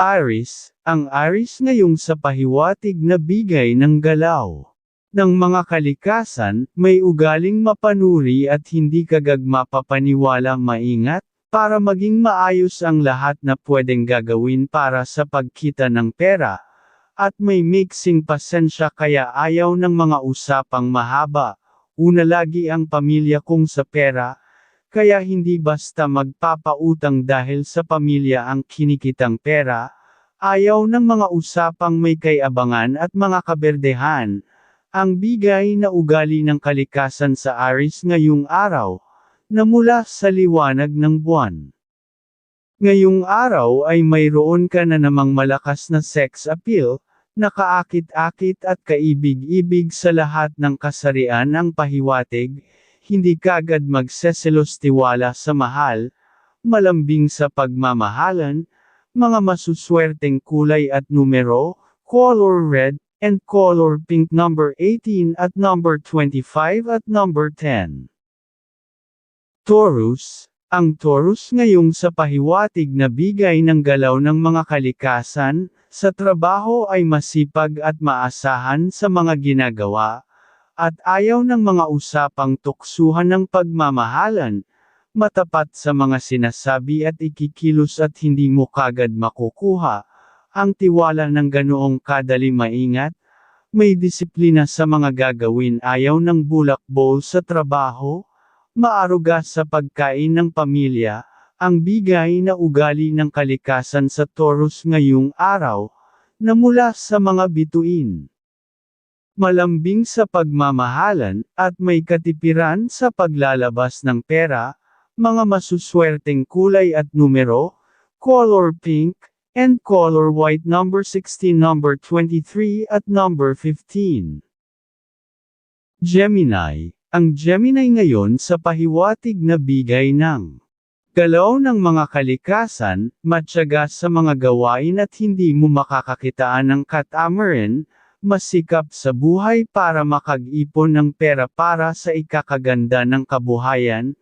Aris, ang Aris ngayong sa pahiwatig na bigay ng galaw. Ng mga kalikasan, may ugaling mapanuri at hindi kagad mapapaniwala maingat, para maging maayos ang lahat na pwedeng gagawin para sa pagkita ng pera, at may mixing pasensya kaya ayaw ng mga usapang mahaba, una lagi ang pamilya kong sa pera, kaya hindi basta magpapautang dahil sa pamilya ang kinikitang pera, ayaw ng mga usapang may kayabangan at mga kaberdehan, ang bigay na ugali ng kalikasan sa Aris ngayong araw, na mula sa liwanag ng buwan. Ngayong araw ay mayroon ka na namang malakas na sex appeal, nakaakit-akit at kaibig-ibig sa lahat ng kasarian ang pahiwatig, hindi kagad magseselos tiwala sa mahal, malambing sa pagmamahalan, mga masuswerteng kulay at numero, color red, and color pink number 18 at number 25 at number 10. Taurus, ang Taurus ngayong sa pahiwatig na bigay ng galaw ng mga kalikasan, sa trabaho ay masipag at maasahan sa mga ginagawa, at ayaw ng mga usapang tuksuhan ng pagmamahalan, matapat sa mga sinasabi at ikikilos at hindi mo kagad makukuha, ang tiwala ng ganoong kadali maingat, may disiplina sa mga gagawin ayaw ng bulakbol sa trabaho, maaruga sa pagkain ng pamilya, ang bigay na ugali ng kalikasan sa Taurus ngayong araw, na mula sa mga bituin malambing sa pagmamahalan, at may katipiran sa paglalabas ng pera, mga masuswerteng kulay at numero, color pink, and color white number 16 number 23 at number 15. Gemini, ang Gemini ngayon sa pahiwatig na bigay ng galaw ng mga kalikasan, matyaga sa mga gawain at hindi mo makakakitaan ng katamaran, masikap sa buhay para makag-ipon ng pera para sa ikakaganda ng kabuhayan,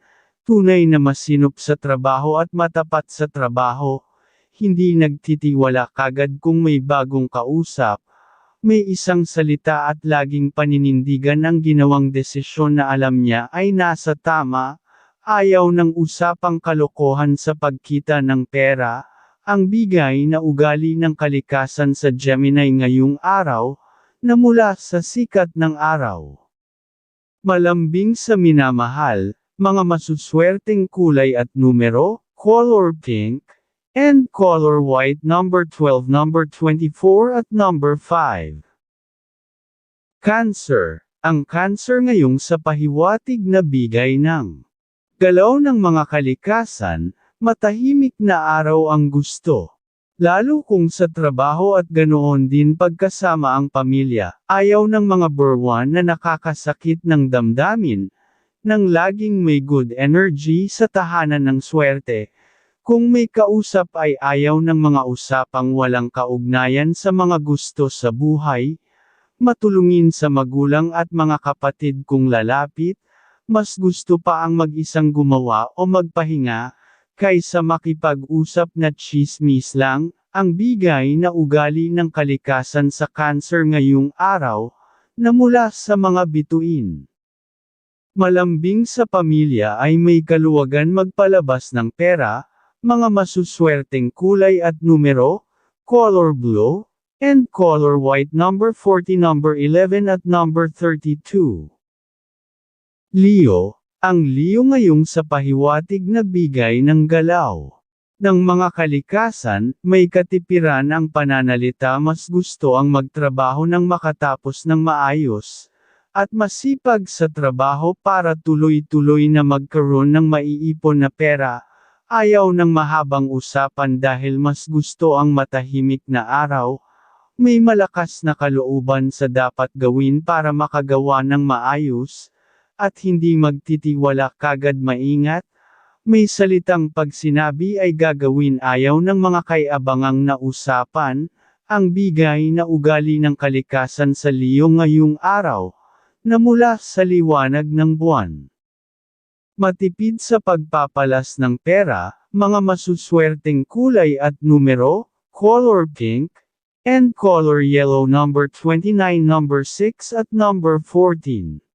tunay na masinop sa trabaho at matapat sa trabaho, hindi nagtitiwala kagad kung may bagong kausap, may isang salita at laging paninindigan ang ginawang desisyon na alam niya ay nasa tama, ayaw ng usapang kalokohan sa pagkita ng pera, ang bigay na ugali ng kalikasan sa Gemini ngayong araw, na mula sa sikat ng araw. Malambing sa minamahal, mga masuswerteng kulay at numero, color pink, and color white number 12 number 24 at number 5. Cancer, ang cancer ngayong sa pahiwatig na bigay ng galaw ng mga kalikasan, matahimik na araw ang gusto. Lalo kung sa trabaho at ganoon din pagkasama ang pamilya, ayaw ng mga burwan na nakakasakit ng damdamin, nang laging may good energy sa tahanan ng swerte. Kung may kausap ay ayaw ng mga usapang walang kaugnayan sa mga gusto sa buhay, matulungin sa magulang at mga kapatid kung lalapit, mas gusto pa ang mag-isang gumawa o magpahinga, kaysa makipag-usap na chismis lang, ang bigay na ugali ng kalikasan sa cancer ngayong araw, na mula sa mga bituin. Malambing sa pamilya ay may kaluwagan magpalabas ng pera, mga masuswerteng kulay at numero, color blue, and color white number 40 number 11 at number 32. Leo, ang Leo ngayong sa pahiwatig na bigay ng galaw. Ng mga kalikasan, may katipiran ang pananalita mas gusto ang magtrabaho ng makatapos ng maayos, at masipag sa trabaho para tuloy-tuloy na magkaroon ng maiipon na pera, ayaw ng mahabang usapan dahil mas gusto ang matahimik na araw, may malakas na kalooban sa dapat gawin para makagawa ng maayos, at hindi magtitiwala kagad maingat, may salitang pag sinabi ay gagawin ayaw ng mga kaiabangang na usapan, ang bigay na ugali ng kalikasan sa Leo ngayong araw, na mula sa liwanag ng buwan. Matipid sa pagpapalas ng pera, mga masuswerteng kulay at numero, color pink, and color yellow number 29 number 6 at number 14.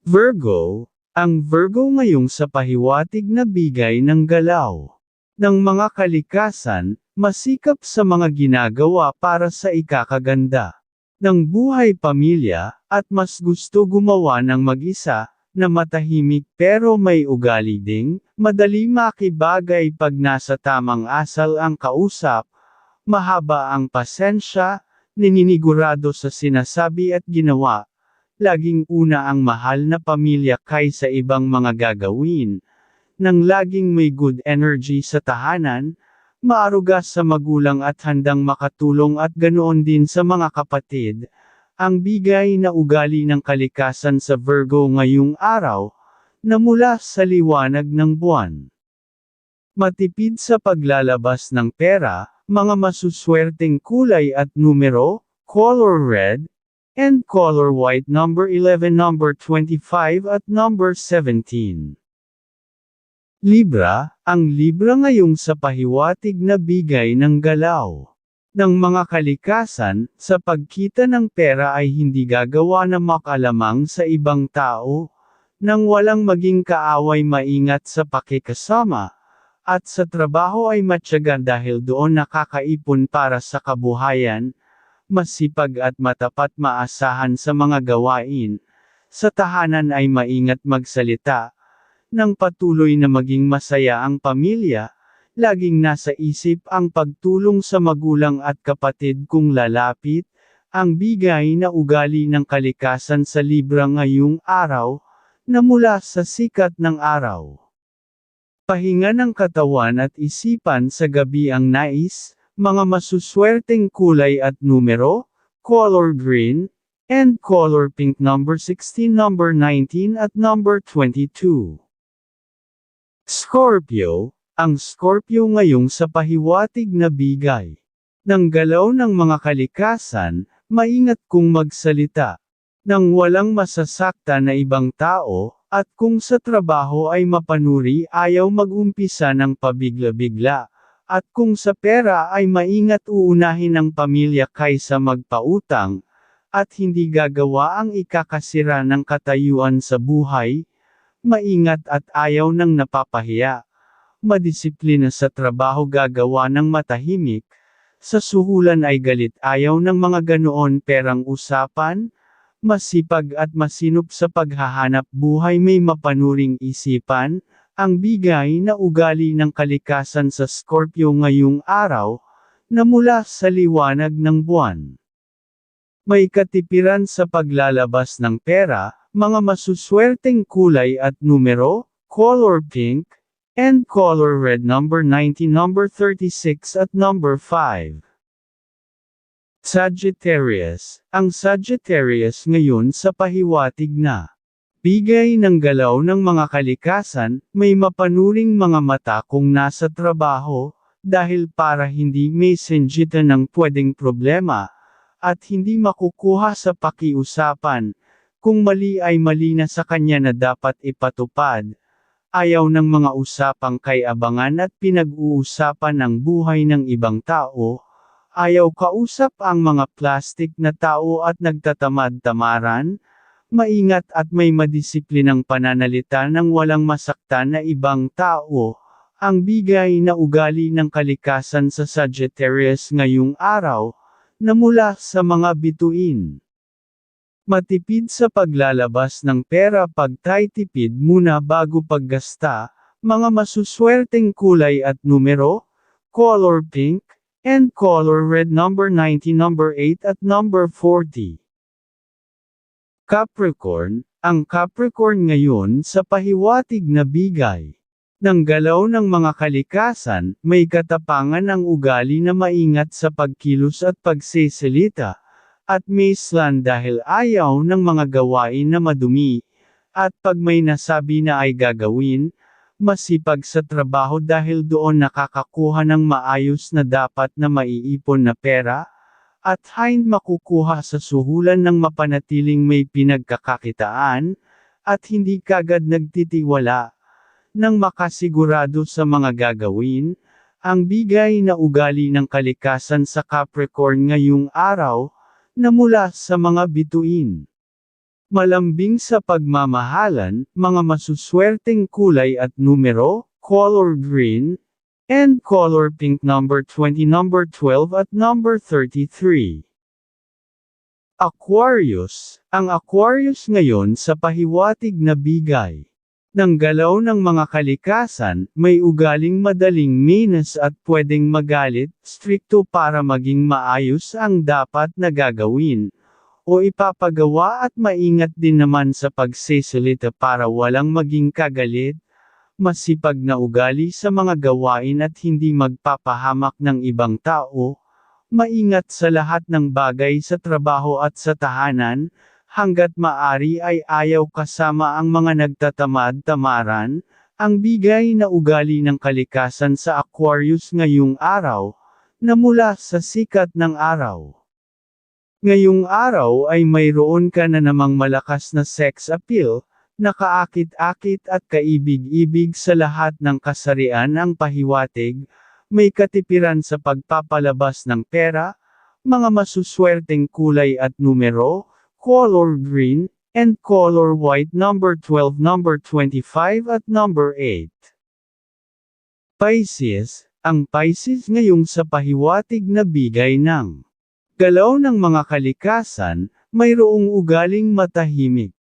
Virgo, ang Virgo ngayong sa pahiwatig na bigay ng galaw ng mga kalikasan, masikap sa mga ginagawa para sa ikakaganda ng buhay pamilya, at mas gusto gumawa ng mag-isa, na matahimik pero may ugali ding, madali makibagay pag nasa tamang asal ang kausap, mahaba ang pasensya, nininigurado sa sinasabi at ginawa, laging una ang mahal na pamilya kaysa ibang mga gagawin, nang laging may good energy sa tahanan, maaruga sa magulang at handang makatulong at ganoon din sa mga kapatid, ang bigay na ugali ng kalikasan sa Virgo ngayong araw, na mula sa liwanag ng buwan. Matipid sa paglalabas ng pera, mga masuswerteng kulay at numero, color red, and color white number 11 number 25 at number 17. Libra, ang Libra ngayong sa pahiwatig na bigay ng galaw ng mga kalikasan, sa pagkita ng pera ay hindi gagawa na makalamang sa ibang tao, nang walang maging kaaway maingat sa pakikasama, at sa trabaho ay matyaga dahil doon nakakaipon para sa kabuhayan, masipag at matapat maasahan sa mga gawain, sa tahanan ay maingat magsalita, nang patuloy na maging masaya ang pamilya, laging nasa isip ang pagtulong sa magulang at kapatid kung lalapit, ang bigay na ugali ng kalikasan sa Libra ngayong araw, na mula sa sikat ng araw. Pahinga ng katawan at isipan sa gabi ang nais, mga masuswerteng kulay at numero, color green, and color pink number 16 number 19 at number 22. Scorpio, ang Scorpio ngayong sa pahiwatig na bigay. Ng galaw ng mga kalikasan, maingat kung magsalita. Nang walang masasakta na ibang tao, at kung sa trabaho ay mapanuri ayaw mag-umpisa ng pabigla-bigla, at kung sa pera ay maingat uunahin ang pamilya kaysa magpautang, at hindi gagawa ang ikakasira ng katayuan sa buhay, maingat at ayaw ng napapahiya. Madisiplina sa trabaho gagawa ng matahimik, sa suhulan ay galit ayaw ng mga ganoon perang usapan, masipag at masinop sa paghahanap buhay may mapanuring isipan, ang bigay na ugali ng kalikasan sa Scorpio ngayong araw, na mula sa liwanag ng buwan. May katipiran sa paglalabas ng pera, mga masuswerteng kulay at numero, color pink, and color red number 90 number 36 at number 5. Sagittarius, ang Sagittarius ngayon sa pahiwatig na bigay ng galaw ng mga kalikasan, may mapanuring mga mata kung nasa trabaho, dahil para hindi may senjita ng pwedeng problema, at hindi makukuha sa pakiusapan, kung mali ay mali na sa kanya na dapat ipatupad. Ayaw ng mga usapang kay abangan at pinag-uusapan ng buhay ng ibang tao. Ayaw kausap ang mga plastik na tao at nagtatamad-tamaran. Maingat at may madisiplinang pananalita ng walang masaktan na ibang tao. Ang bigay na ugali ng kalikasan sa Sagittarius ngayong araw, na mula sa mga bituin. Matipid sa paglalabas ng pera pagtitipid muna bago paggasta, mga masuswerteng kulay at numero, color pink, and color red number 90 number 8 at number 40. Capricorn, ang Capricorn ngayon sa pahiwatig na bigay. Ng galaw ng mga kalikasan, may katapangan ang ugali na maingat sa pagkilos at pagseselita, at Maislan dahil ayaw ng mga gawain na madumi, at pag may nasabi na ay gagawin, masipag sa trabaho dahil doon nakakakuha ng maayos na dapat na maiipon na pera, at hind makukuha sa suhulan ng mapanatiling may pinagkakakitaan, at hindi kagad nagtitiwala, nang makasigurado sa mga gagawin, ang bigay na ugali ng kalikasan sa Capricorn ngayong araw, na mula sa mga bituin. Malambing sa pagmamahalan, mga masuswerteng kulay at numero, color green, and color pink number 20 number 12 at number 33. Aquarius, ang Aquarius ngayon sa pahiwatig na bigay. Ng galaw ng mga kalikasan, may ugaling madaling minas at pwedeng magalit, strikto para maging maayos ang dapat na gagawin, o ipapagawa at maingat din naman sa pagsesalita para walang maging kagalit, masipag na ugali sa mga gawain at hindi magpapahamak ng ibang tao, maingat sa lahat ng bagay sa trabaho at sa tahanan, hanggat maari ay ayaw kasama ang mga nagtatamad-tamaran, ang bigay na ugali ng kalikasan sa Aquarius ngayong araw, na mula sa sikat ng araw. Ngayong araw ay mayroon ka na namang malakas na sex appeal, nakaakit-akit at kaibig-ibig sa lahat ng kasarian ang pahiwatig, may katipiran sa pagpapalabas ng pera, mga masuswerteng kulay at numero, color green, and color white number 12 number 25 at number 8. Pisces, ang Pisces ngayong sa pahiwatig na bigay ng galaw ng mga kalikasan, mayroong ugaling matahimik.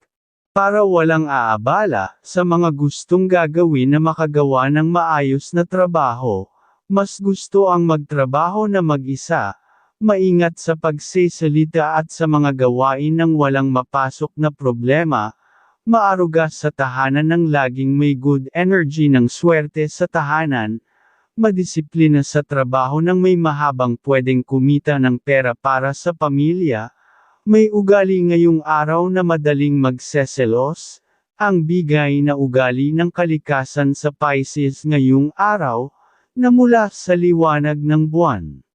Para walang aabala, sa mga gustong gagawin na makagawa ng maayos na trabaho, mas gusto ang magtrabaho na mag-isa, maingat sa pagsesalita at sa mga gawain ng walang mapasok na problema, maaruga sa tahanan ng laging may good energy ng swerte sa tahanan, madisiplina sa trabaho ng may mahabang pwedeng kumita ng pera para sa pamilya, may ugali ngayong araw na madaling magseselos, ang bigay na ugali ng kalikasan sa Pisces ngayong araw, na mula sa liwanag ng buwan.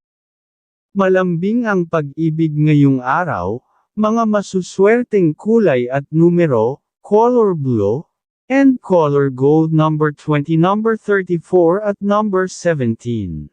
Malambing ang pag-ibig ngayong araw, mga masuswerteng kulay at numero, color blue, and color gold number 20 number 34 at number 17.